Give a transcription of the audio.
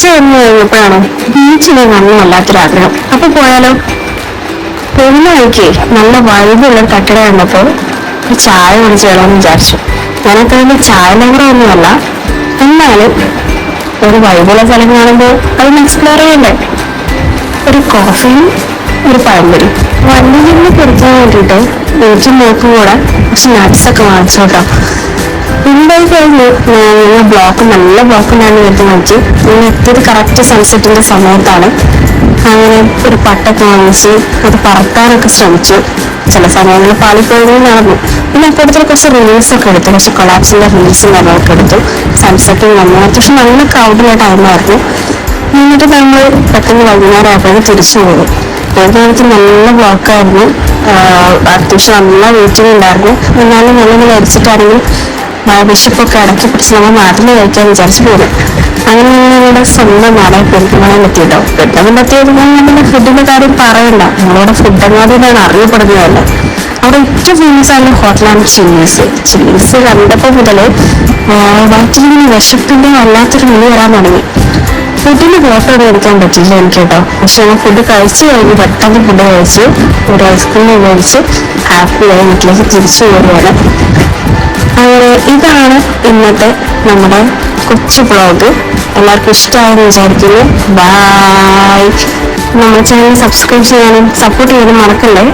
ഉച്ച കഴിഞ്ഞ് കഴിഞ്ഞപ്പോഴാണ് ബീച്ചിന് നല്ല വല്ലാത്തൊരാഗ്രഹം അപ്പൊ പോയാലോ? പോകുന്ന നല്ല വൈബുള്ള കട്ടിട കണ്ടപ്പോ ഒരു ചായ കുടിച്ച് വേണമെന്ന് വിചാരിച്ചു. ഞാനത്ര വലിയ ചായ ലവറൊന്നുമല്ല എന്നാലും ഒരു വൈബുള്ള സ്ഥലം കാണുമ്പോൾ അതൊന്ന് എക്സ്പ്ലോർ ചെയ്യണ്ടേ ഒരു കോഫിയും ഒരു പഴംപൊരി. വണ്ടിയിൽ കുടിക്കാൻ വേണ്ടിയിട്ട് വീട്ടിൽ നോക്കും കൂടെ കുറച്ച് nuts ഒക്കെ കഴിഞ്ഞ് ബ്ലോക്ക് നല്ല ബ്ലോക്ക് ഞാൻ വരുത്തി നോക്കി ഞങ്ങൾ എത്തിയത് കറക്റ്റ് സൺസെറ്റിന്റെ സമയത്താണ് അങ്ങനെ ഒരു പട്ടൊക്കെ വാങ്ങിച്ച് അത് പറക്കാനൊക്കെ ശ്രമിച്ചു. ചില സമയങ്ങളിൽ പാളിപ്പോയി നടന്നു. പിന്നെ അപ്പോഴത്തെ കുറച്ച് റിലീസ് ഒക്കെ എടുത്തു. കുറച്ച് കൊളാപ്സിന്റെ റീൽസും കാര്യങ്ങളൊക്കെ എടുത്തു. സൺസെറ്റും വന്നു. അത്യാവശ്യം നല്ല ക്രൗഡിലെ ടൈമായിരുന്നു എന്നിട്ട് നമ്മൾ പെട്ടെന്ന് വൈകുന്നേരം ആയപ്പോഴും തിരിച്ചു പോകും നേരത്ത് നല്ല ബ്ലോക്കായിരുന്നു അത്യാവശ്യം നല്ല വെയിറ്റിംഗ് ഉണ്ടായിരുന്നു. എന്നാലും നല്ല കഴിച്ചിട്ടാണെങ്കിൽ വിശപ്പൊക്കെ അടക്കി പിടിച്ച് നമ്മൾ നാട്ടിൽ കഴിക്കാൻ വിചാരിച്ചു പോകും. അങ്ങനെ ഞങ്ങളുടെ സ്വന്തം നാടായി പെരുന്തമണം പറ്റിയിട്ടോ? പെട്ടെന്ന് പറ്റിയത് നമ്മുടെ ഫുഡിന്റെ കാര്യം പറയണ്ട. നമ്മളോട് ഫുഡ് അങ്ങാടിയിലാണ് അറിയപ്പെടുന്നതല്ല? അവിടെ ഏറ്റവും ഫേമസ് ആയ ഹോട്ടലാണ് ചില്ലീസ് ചില്ലീസ് കണ്ടപ്പോൾ മുതൽ വയറ്റിലിങ്ങനെ വിശപ്പിന്റെ വല്ലാത്തൊരു മണി വരാൻ തുടങ്ങി. ഫുഡിന് ഫോട്ടോ എടുക്കാൻ പറ്റില്ല എനിക്ക് കേട്ടോ പക്ഷെ ഞാൻ ഫുഡ് കഴിച്ചു കഴിഞ്ഞ് പെട്ടെന്ന് ഫുഡ് കഴിച്ച് ഒരു ഐസ്ക്രീം കഴിച്ച് ഹാപ്പിയായി വീട്ടിലേക്ക് തിരിച്ചു പോവുകയാണ് ഇതാണ് ഇന്നത്തെ നമ്മുടെ കൊച്ചു ബ്ലോഗ് എല്ലാവർക്കും ഇഷ്ടമായെന്ന് വിചാരിക്കുന്നു. ബൈ നമ്മുടെ ചാനൽ സബ്സ്ക്രൈബ് ചെയ്യാനും സപ്പോർട്ട് ചെയ്യാനും മറക്കല്ലേ?